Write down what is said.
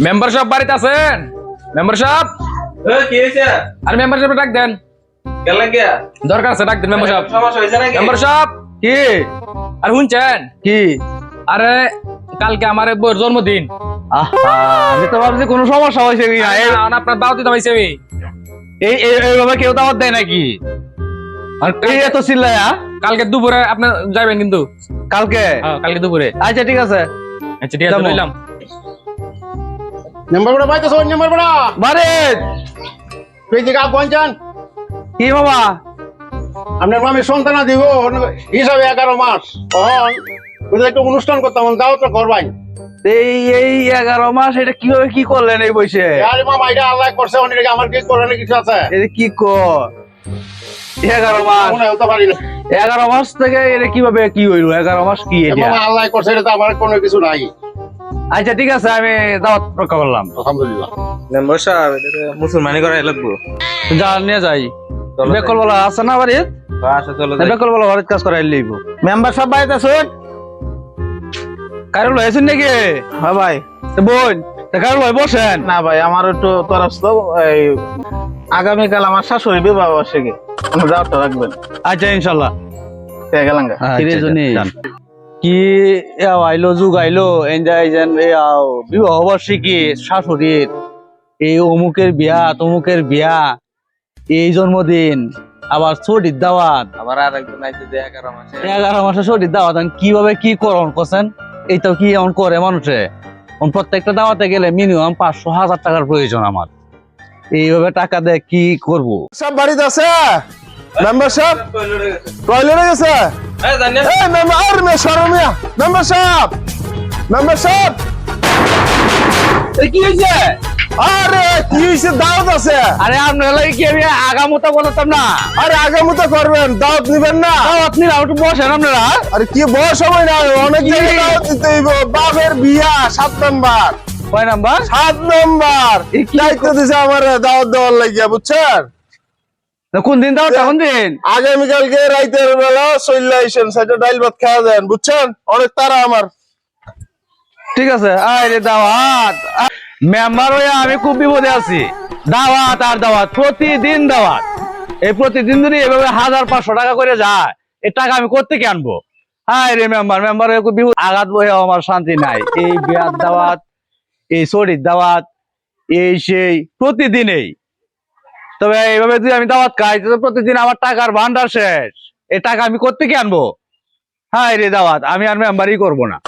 Member সাহেব বাড়িতে আছেন? মেম্বার সাহেব আর মেম্বার সাহেব ডাক দেন। গেল গিয়া দরকার আছে ডাক দেন মেম্বার সাহেব মেম্বার কি? আর শুনছেন? কি? আরে কালকে আমার জন্মদিন। আহা, আমি তো ভাবছি কোনো সমস্যা হয়েছে কি না? এই- আর আপনার দাওয়াত দিতে আমি এই এই- এইভাবে কেউ দাওয়াত দেয় নাকি? আর এই এত চিল্লায়া? কালকে দুপুরে আপনি যাবেন কিন্তু। কালকে? হ্যাঁ, কালকে দুপুরে। আচ্ছা ঠিক আছে। আচ্ছা ঠিক আছে নেম্বার বড় পাইতেছ নেম্বার বড়। বারে তুই দিকে পঞ্চান কি মামা আপনার মামি সন্তানা দিব হিসাবে এগারো মাস। তখন একটু অনুষ্ঠান করতাম দাও তো করবাই। এই এই এগারো মাস এটা কীভাবে কি করলেন এই বসে আরে মামা এটা আল্লাহ করছে অনেক আমার কি করার কিছু আছে? এটা কি কর? এগারো মাস। হতে পারি না। এগারো মাস থেকে এটা কীভাবে কি হইল? এগারো মাস কি এটা? আল্লাহ করছে এটা তো আমার কোনো কিছু নাই। আচ্ছা ঠিক আছে আমি দাওয়াত রক্ষা করলাম। আলহামদুলিল্লাহ। মেম্বার সাহেব মুসলমানি করাই লাগবো। যা নিয়ে যাই। বেকল বলা আছে না বাড়িত আচ্ছা বেকল বলা বাড়িত কাজ করাই লইব। মেম্বার সব বাড়িতে আছেন? কারও লয়েছেন নাকি? হ্যাঁ ভাই। বোন কারও লয় বসেন। না ভাই আমার একটু তরস্ত এই আগামীকাল আমার শাশুড়ি বিবাহ বার্ষিকী। আপনি দাওয়াতটা রাখবেন? আচ্ছা ইনশাল্লাহ। গেলাম কি আইলো যুগ আইলো বিবাহ বার্ষিকী শাশুড়ির। এই অমুকের বিয়া তমুকের বিয়া এই জন্মদিন আবার ছুটির দাওয়াত। আবার আর একজন আইছে যে এগারো মাসে। এগারো মাসে ছুটির দাওয়াত কীভাবে কি করন করছেন এইটাও কি এমন করে মানুষে? প্রত্যেকটা দাওয়াতে গেলে মিনিমাম পাঁচশো হাজার টাকার প্রয়োজন আমার। এইভাবে টাকা দিয়ে কি করব? সব বাড়িতে আছে? মেম্বার সাহেব টয়লেটে গেছে? এই জানি এই মেম্বার আর মে সরমিয়া মেম্বার সাহেব। মেম্বার সাহেব। কি হয়েছে? আরে কি হইছে দাওয়াত আছে। আরে আপনার লাগে কি আমি আগামতা বলতাম না? আরে আগামীতে করবেন দাওয়াত নিবেন না। দাওয়াত একটু বসেন আপনারা। আরে কি বয়স সময় না? অনেক জায়গায় দাওয়াত দিতে হইব। বাপের বিয়া সাত নাম্বার। কয় নাম্বার? সাত নাম্বার। দায়িত্ব দিছে আমার দাওয়াত দেওয়ার লাগিয়া বুঝছেন? কোন দিন কোন দিন? আগামীকালকে রাইতের বেলা চল্লা আইসেন সাইডে ডাইল ভাত খাওয়া দেন বুঝছেন? অনেক তারা আমার। ঠিক আছে আরে দাওয়াত। মেম্বার হয়ে আমি খুব বিপদে আছি। দাওয়াত আর দাওয়াত প্রতিদিন দাওয়াত। এই প্রতিদিন যদি এভাবে হাজার পাঁচশো টাকা করে যায়। এই টাকা আমি করতে কি আনব? হায় রে মেম্বার মেম্বার হয়ে খুব বিপদ। আঘাত বয়ে আমার শান্তি নাই। এই বিয়ার দাওয়াত এই শরীর দাওয়াত এই সেই প্রতিদিনেই। তবে এইভাবে যদি আমি দাওয়াত খাই প্রতিদিন আমার টাকার ভান্ডার শেষ। এই টাকা আমি করতে কি আনব? হ্যাঁ রে দাওয়াত, আমি আর মেম্বারই করব না।